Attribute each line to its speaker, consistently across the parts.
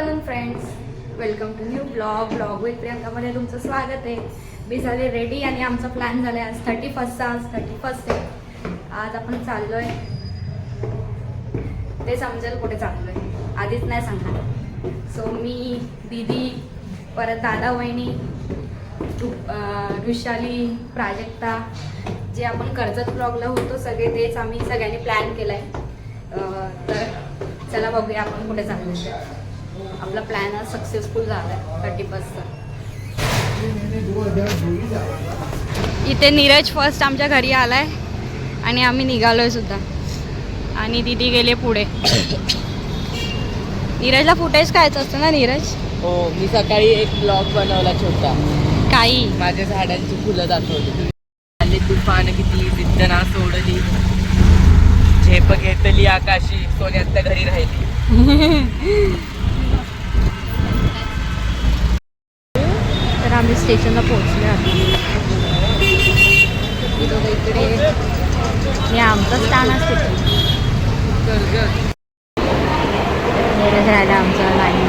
Speaker 1: Afternoon friends welcome to new blog blog with प्रियंकामध्ये तुमचं स्वागत आहे. मी झाले रेडी आणि आमचा प्लॅन झाला आहे आज थर्टी फर्स्टचा आज थर्टी फर्स्ट आहे. आज आपण चाललो आहे ते समजेल कुठे चाललो आहे आधीच नाही सांगणार. सो मी दीदी परत दादा वहिनी ऋषाली प्राजक्ता जे आपण कर्जत ब्लॉगला होतो सगळे तेच आम्ही सगळ्यांनी प्लॅन केला आहे तर चला बघूया आपण कुठे चाललो आहे आपला प्लॅन आज सक्सेसफुल झाला आहे थर्टी फर्स्टचा इथे नीरज फर्स्ट आमच्या घरी आलाय आणि आम्ही निघालोय सुद्धा. आणि दीदी गेले पुढे. नीरजला फुटेज कायचं असतं ना नीरज?
Speaker 2: हो मी सकाळी एक ब्लॉग बनवला छोटा.
Speaker 1: काही?
Speaker 2: माझ्या झाडांची फुलं दाखवली. आले तुफान किती जिद्दना सोडली. झेप घेतली आकाशी सोन्यात घरी राहिली
Speaker 1: तर आम्ही स्टेशनला पोहोचलो आहोत इकडे हे आमचं स्थान असते
Speaker 2: कर्जत
Speaker 1: राहिला आमचा लाईन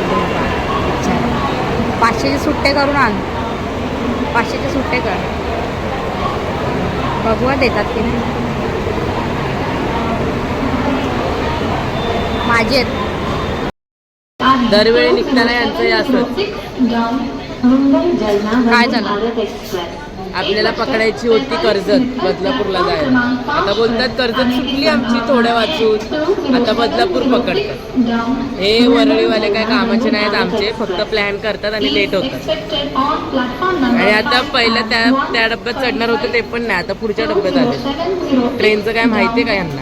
Speaker 1: पाचशेचे सुट्टे करून आण. पाचशेचे सुट्टे कर. बघूया देतात की नाही. माझे आहेत.
Speaker 2: दरवेळी निघताना यांचं असं
Speaker 1: काय झालं?
Speaker 2: आपल्याला पकडायची होती कर्जत बदलापूरला जायला. आता बोलतात कर्जत सुटली आमची थोड्या वाचून. आता बदलापूर पकडतात. हे वरळीवाले काय कामाचे नाहीत आमचे फक्त प्लॅन करतात आणि लेट होतात. आणि आता पहिलं त्या त्या डब्यात चढणार होते ते पण नाही आता पुढच्या डब्यात आले. ट्रेनचं काय माहिती का यांना?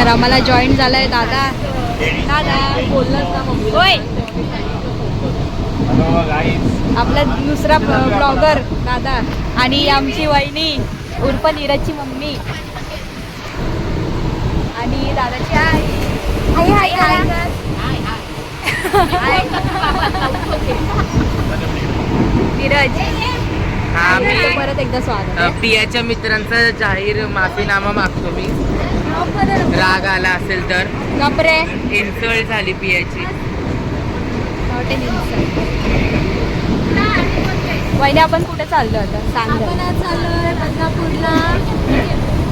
Speaker 1: तर आम्हाला जॉईन झालाय दादा. दादा बोललाच ना मम्मी? होय. आपला दुसरा ब्लॉगर दादा. आणि आमची वहिनी उर्फ नीरजची मम्मी. आणि दादाची आई. हाय हाय हाय नीरज.
Speaker 2: हा
Speaker 1: परत एकदा स्वागत.
Speaker 2: पियाच्या मित्रांचा जाहीर माफीनामा मागतो मी. राग आला असेल तर इन्सल्ट झाली पियाची.
Speaker 1: वहिनी आपण कुठे चाललो आता? सांग
Speaker 3: आपण. आज चाललोय बदलापूरला.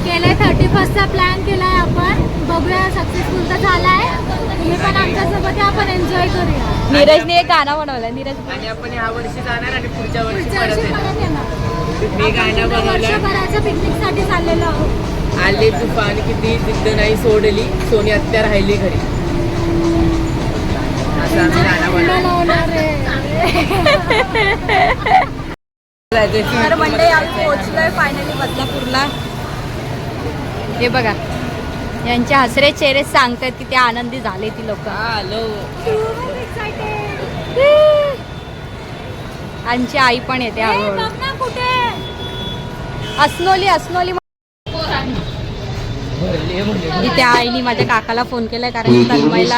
Speaker 3: केलाय थर्टी फर्स्टचा प्लॅन केलाय आपण. बघूया सक्सेसफुल तर झालाय. तुम्ही पण आमच्यासोबत या, आपण एन्जॉय करूया.
Speaker 1: नीरजने एक गाणं बनवलं नीरज
Speaker 2: आणि आपण ह्या वर्षी जाणार आणि पुढच्या वर्षी
Speaker 3: पुढच्या
Speaker 2: परत
Speaker 3: वर्षी
Speaker 2: येणार.
Speaker 3: परत येणार.
Speaker 2: मी गाणं
Speaker 3: आपण
Speaker 2: बनवलं
Speaker 3: वर्षभराच्या पिकनिकसाठी चाललेलो आहोत.
Speaker 2: आले तुफान किती जिद्द नाही सोडली. सोनी आत्या राहिली घरी. असं आम्ही गाणं
Speaker 1: तर मंडळी
Speaker 2: बनवलं
Speaker 1: आम्ही पोहोचलोय फायनली बदलापूरला. हे बघा यांचे हसरे चेहरे सांगतात की ते आनंदी झाले ती लोक.
Speaker 2: हॅलो
Speaker 1: आमची आई पण येते हळूहळू अस्नोली अस्नोली इथे आईने माझ्या काकाला फोन केलाय कारण तन्मयला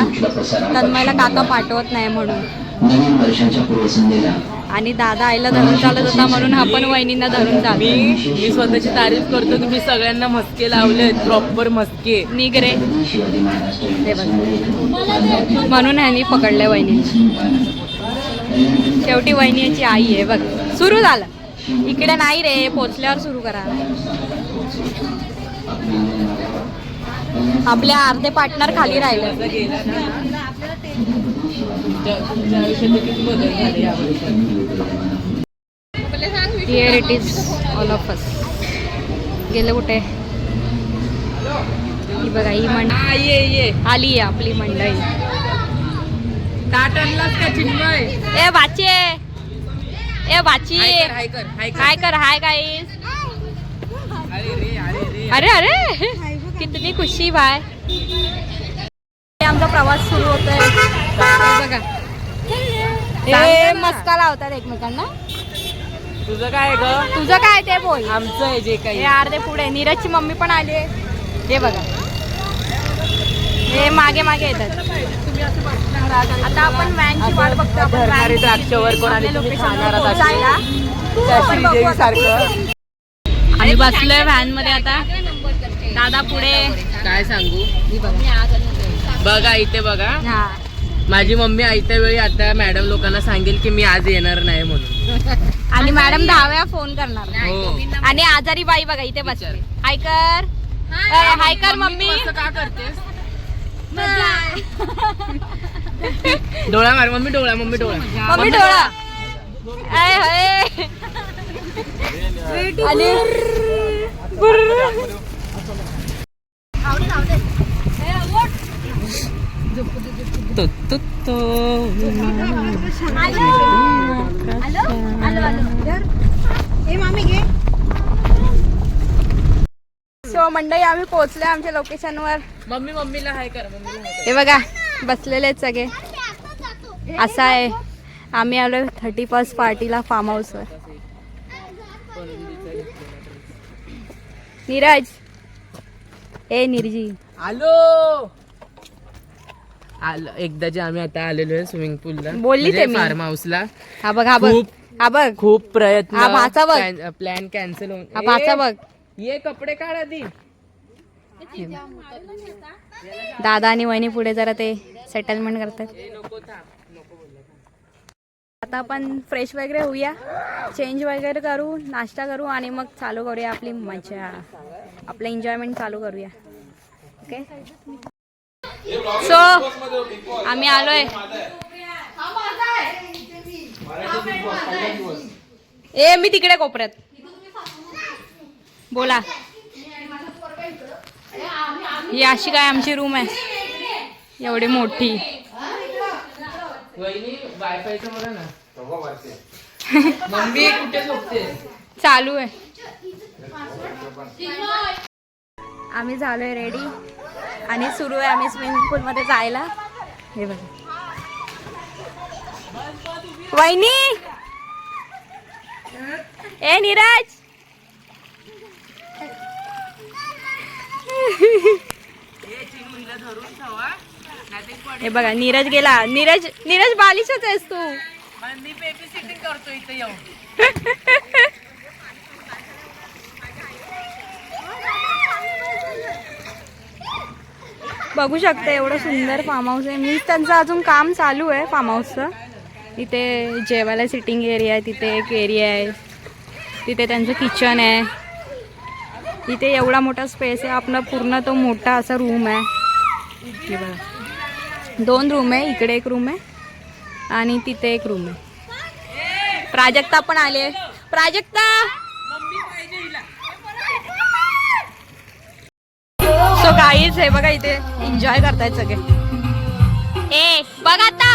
Speaker 1: तन्मयला काका पाठवत नाही म्हणून.
Speaker 4: नवीन वर्षाच्या पूर्वसंध्येला.
Speaker 1: आणि दादा आईला धरून चालत होता म्हणून हा पण वहिनींना धरून
Speaker 2: मी
Speaker 1: चालतो.
Speaker 2: मी स्वतःची तारीफ करतो तुम्ही सगळ्यांना मस्के लावलेत प्रॉपर मस्के.
Speaker 1: निघ रे
Speaker 4: शिवाजी महाराज
Speaker 1: हे बघ. म्हणून ह्यांनी पकडले वहिनी. शेवटी वहिनीची आई आहे बघ. सुरू झालं. इकडे नाही रे पोचल्यावर सुरू करा. आपले अर्धे पार्टनर खाली राहिले. Here it is all of us गेलं कुठे? ही बघा ही मंडळी
Speaker 2: ये ये.
Speaker 1: आली आहे आपली मंडळी. ए बाचे ए
Speaker 2: हाय कर हाय कर
Speaker 1: काय कर. हाय गाईस
Speaker 2: अरे अरे!
Speaker 1: कितनी खुशी भाई आमचा प्रवास सुरू होतोय. हे बघा. हे मस्का लावतात एकमेकांना.
Speaker 2: तुझं काय ग?
Speaker 1: तुझं काय ते बोल.
Speaker 2: आमचं आहे जे काही.
Speaker 1: हे अर्धे पुढे. नीरजची मम्मी पण आली आहे. हे बघा. हे मागे मागे येतात. आता आपण व्हॅनची वाट बघतो. आपण
Speaker 2: द्राक्षावर कोण आली तुम्ही
Speaker 1: location वर
Speaker 2: खाणार आहात?
Speaker 1: पोहोचायला.
Speaker 2: त्या
Speaker 1: आपण बघू
Speaker 2: श्रीदेवी
Speaker 1: आता
Speaker 2: सारखं.
Speaker 1: आम्ही बसलोय व्हॅनमध्ये आता. दादा पुढे.
Speaker 2: काय सांगू?
Speaker 1: बघा.
Speaker 2: बघा इथे बघा.
Speaker 1: हा.
Speaker 2: माझी मम्मी आयत्या वेळी आता मॅडम लोकांना सांगेल की मी आज येणार नाही म्हणून.
Speaker 1: आणि मॅडम दहा वेळा फोन करणार
Speaker 2: हो.
Speaker 1: आणि आजारी बाई बघा इथे बसले. हाय कर. अ, हाय कर मम्मी
Speaker 2: असं का करतेस? डोळा मार मम्मी डोळा मम्मी डोळा.
Speaker 1: मम्मी डोळा. आय हाय. आणि
Speaker 2: तो, तो, तो.
Speaker 1: सो मंडळी आम्ही पोहोचले आमच्या लोकेशनवर
Speaker 2: मम्मी मम्मीला हाय कर मम्मीला हाय कर.
Speaker 1: हे बघा बसलेले आहेत सगळे असं आहे आम्ही आलो थर्टी फर्स्ट पार्टीला फार्म हाऊसवर नीरज. ए निर्जी.
Speaker 2: आलो. आलो. एकदा जे आम्ही आता आलेलो आहे स्विमिंग पूलला
Speaker 1: बोलली ते मी.
Speaker 2: फार्म हाऊसला
Speaker 1: हा बघ हा बघ.
Speaker 2: खूप-
Speaker 1: हा बघ.
Speaker 2: खूप प्रयत्न
Speaker 1: हा भाचा बघ.
Speaker 2: प्लॅन कॅन्सल होऊन
Speaker 1: हा भाचा
Speaker 2: ए,
Speaker 1: बघ.
Speaker 2: ये कपडे काढ आधी.
Speaker 1: दादा आणि वहिनी पुढे जरा ते सेटलमेंट करतात. आता आपण फ्रेश वगैरे होऊया. चेंज वगैरे करू नाश्ता करू आणि मग चालू करूया आपली मजा आपलं एन्जॉयमेंट चालू करूया. ओके सो आम्ही आलोय. ए मी तिकडे कोपऱ्यात. बोला. ही अशी काय आमची रूम आहे? एवढी मोठी.
Speaker 2: वहिनी वायफायचं बघा ना. मम्मी कुठे झोपते?
Speaker 1: चालू आहे. आम्ही झालोय रेडी आणि सुरू आहे आम्ही स्विमिंग पूल मध्ये जायला. हे बघा. वहिनी! ए नीरज! हे बघा नीरज गेला. नीरज नीरज बालिशच आहेस तू.
Speaker 2: मी बेबी सिटिंग करतो इथे येऊन.
Speaker 1: बघू शकता एवढं सुंदर फार्म हाऊस आहे. मी त्यांचं अजून काम चालू आहे फार्म हाऊसचं इथे जेवायला सिटिंग एरिया आहे तिथे एक एरिया आहे. तिथे त्यांचं किचन आहे. इथे एवढा मोठा स्पेस आहे. आपला पूर्ण तो मोठा असा रूम आहे. बघा. दोन रूम आहे इकडे एक रूम आहे आणि तिथे एक रूम आहे. प्राजक्ता पण आले. प्राजक्ता! सो काहीच आहे बघा इथे एन्जॉय करतायत सगळे. ए बघ आता!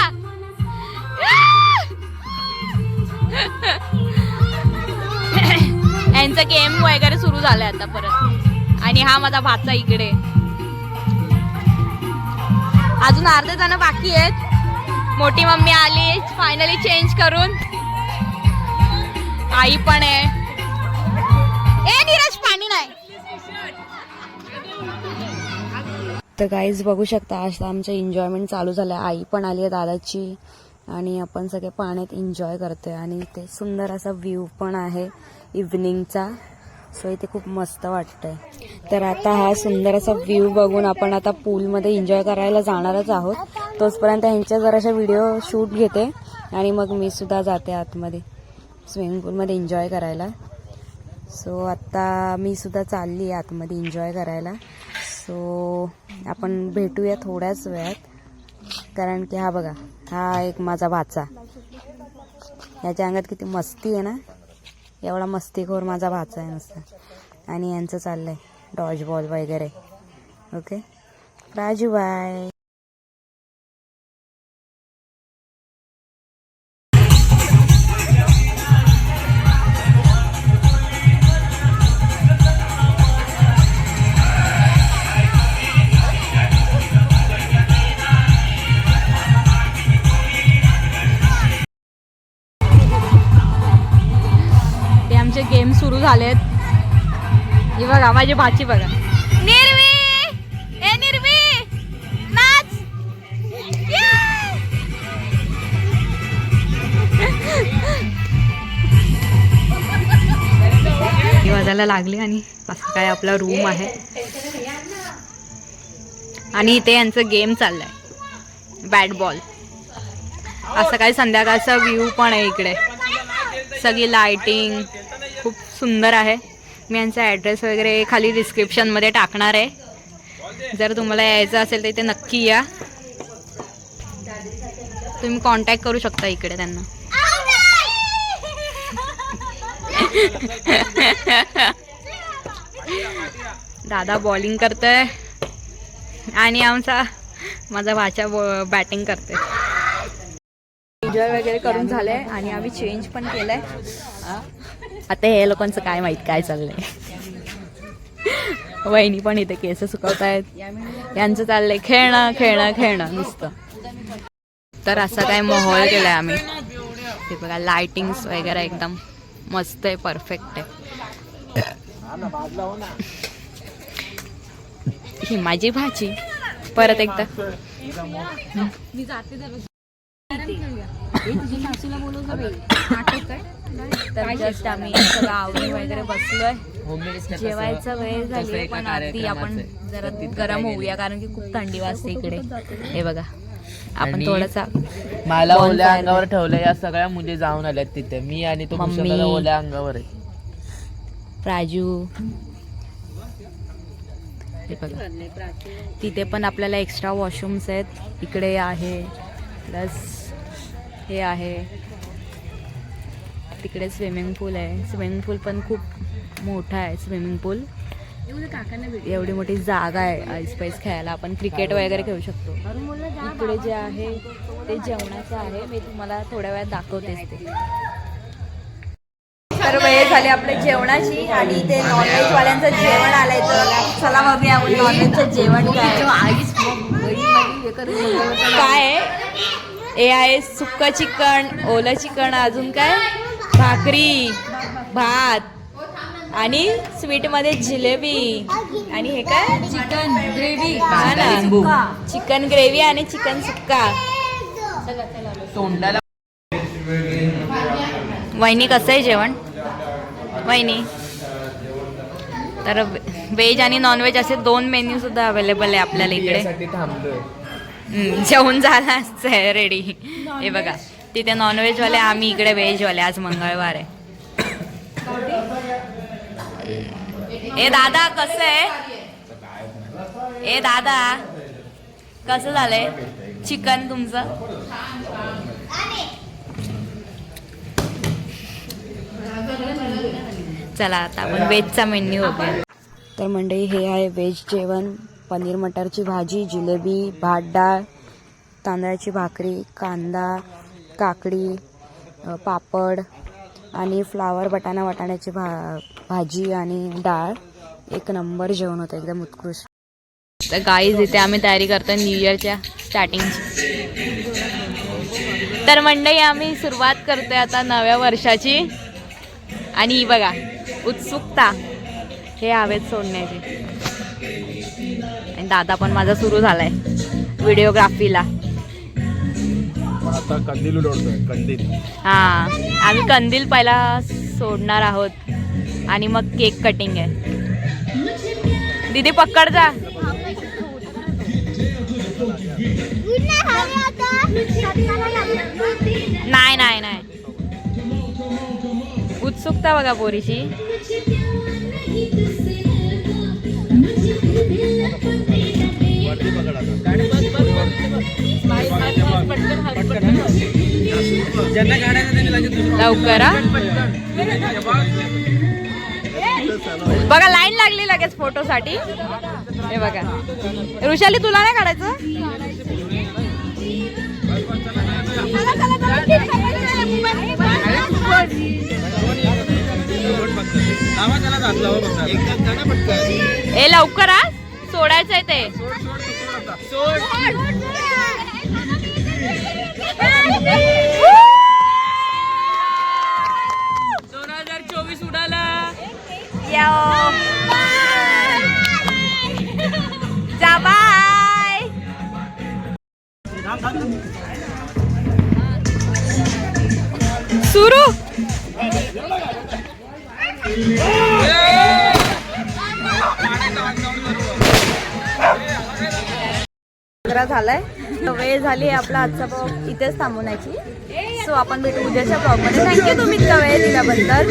Speaker 1: यांचं गेम वगैरे सुरू झालंय आता परत. आणि हा माझा भाचा इकडे. अजून अर्धे जण बाकी आहेत. मोठी मम्मी आली फायनली चेंज करून. आई पण आहे. ए नीरज पाणी नाही. तर काहीच बघू शकता आज आमचं एन्जॉयमेंट चालू झालं आई पण आली आहे दादाची. आणि आपण सगळे पाण्यात एन्जॉय करतोय. आणि ते सुंदर असा व्ह्यू पण आहे इव्हनिंगचा सो इथे खूप मस्त वाटतंय. तर आता हा सुंदर असा व्ह्यू बघून आपण आता पूलमध्ये एन्जॉय करायला जाणारच आहोत. तोचपर्यंत ह्यांच्या जराशा व्हिडिओ शूट घेते आणि मग मी सुद्धा जाते आतमध्ये स्विमिंग पूलमध्ये एन्जॉय करायला. सो आत्ता मी सुद्धा चालली आहे आतमध्ये एन्जॉय करायला. सो आपण भेटूया थोड्याच वेळात कारण की हा बघा हा एक माझा वाचा. याच्या अंगात किती मस्ती आहे ना. एवढा मस्तीखोर माझा भाचा आहे नुसता. आणि यांचं चाललंय. डॉज बॉल वगैरे. Okay Raju bye. बघा माझी भाची बघा. निर्वी! ए निर्वी! नाच! वाजायला लागली आणि असं काय आपला रूम आहे. आणि इथे यांचं गेम चाललंय. बॅट बॉल असं काही संध्याकाळचा व्ह्यू पण आहे इकडे. सगळी लाइटिंग खूप सुंदर आहे. मी यांचा ॲड्रेस वगैरे खाली डिस्क्रिप्शनमध्ये टाकणार आहे. जर तुम्हाला यायचं असेल तर इथे नक्की या. तुम्ही कॉन्टॅक्ट करू शकता इकडे त्यांना. दादा बॉलिंग करतोय. आणि आमचा माझा भाच्या बॅटिंग करते एन्जॉय वगैरे करून झालंय आणि आम्ही चेंज पण केलंय. आता हे लोकांचं काय माहीत काय चाललंय? वहिनी पण इथे केस सुकवत आहेत यांचं चाललंय खेळणं खेळणं खेळणं नुसतं. तर असा काय माहोल केलाय आम्ही. ते बघा लाइटिंग्स वगैरे एकदम मस्त आहे परफेक्ट आहे. ही माझी भाजी परत एकदा. तर जस्ट आम्ही सगळं आवरून वगैरे बसलोय. जेवायचा वेळ झाली पण आधी आपण जरा गरम होऊया कारण की खूप थंडी वाजते इकडे. हे बघा आपण थोडासा
Speaker 2: मला. ओल्या अंगावर ठेवलं या सगळ्या मुली जाऊन आल्यात तिथे. मी आणि तो
Speaker 1: मम्मी.
Speaker 2: ओल्या अंगावर आहे.
Speaker 1: प्राजू. हे बघा. तिथे पण आपल्याला एक्स्ट्रा वॉशरूम्स आहेत. इकडे आहे प्लस हे आहे. तिकडे स्विमिंग पूल आहे. स्विमिंग पूल पण खूप मोठा आहे स्विमिंग पूल. एवढी मोठी जागा आहे आईस पाईस खेळायला. आपण क्रिकेट वगैरे खेळू शकतो. इकडे जे आहे ते जेवणाचं आहे. मी तुम्हाला थोड्या वेळात दाखवतेच ते तर वेळ झाली आपल्या जेवणाची आणि ते नॉनव्हेज वाल्यांचं जेवण आलंय तर चला बघूया आपण नॉनव्हेजचं जेवण काय काय आहे? हे आहे सुक्क चिकन ओलं चिकन अजून काय? भाकरी भात आणि स्वीटमध्ये जिलेबी. आणि हे काय? Chicken gravy. हा ना. चिकन ग्रेव्ही आणि चिकन सुक्का.
Speaker 2: तोंडाला
Speaker 1: वहिनी कसं आहे जेवण? वहिनी. तर व्हेज आणि नॉनव्हेज असे दोन मेन्यू सुद्धा अवेलेबल आहे आपल्याला इकडे. जेवण झालं आहे रेडी हे बघा तिथे नॉनव्हेजवाले आम्ही इकडे व्हेजवाले आज मंगळवार आहे. ए दादा कसं आहे? ए दादा कसं झालंय? चिकन तुमचं? चला आता आपण व्हेजचा मेन्यू बघूया. तर मंडळी हे आहे व्हेज जेवण. पनीर मटरची भाजी जिलेबी भात डाळ तांदळाची भाकरी कांदा काकडी पापड आणि फ्लावर बटाणा वाटाण्याची भा भाजी आणि डाळ. एक नंबर जेवण होतं एकदम उत्कृष्ट. तर गाईज इथे आम्ही तयारी करतो न्यू इयरच्या स्टार्टिंगची तर मंडळी आम्ही सुरुवात करतोय आता नव्या वर्षाची. आणि बघा उत्सुकता हे हवेत सोडण्याची. आणि दादा पण माझा सुरू झालाय व्हिडिओग्राफीला.
Speaker 5: आता कंदील उडवतोय कंदील.
Speaker 1: हा आम्ही कंदील पहिला सोडणार आहोत आणि मग केक कटिंग आहे. दीदी पकड जा. नाही नाही नाही. उत्सुकता बघा पोरीची. लवकर. बघा लाईन लागली लगेच फोटोसाठी. हे बघा. ऋषाली तुला नाही काढायचं? ए लवकर सोडायचंय ते. दोन हजार चोवीस उडाला
Speaker 6: जा बाय सुरू
Speaker 1: अकरा झालाय. तर वेळ झाली आपला आजचा ब्लॉग इथेच थांबवण्याची. सो आपण भेटू उद्याच्या ब्लॉगमध्ये थँक्यू तुम्ही इतका वेळ दिल्याबद्दल.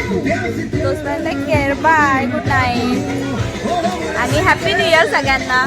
Speaker 1: तोच केअर बाय गुड नाईट आणि हॅपी न्यू इयर सगळ्यांना.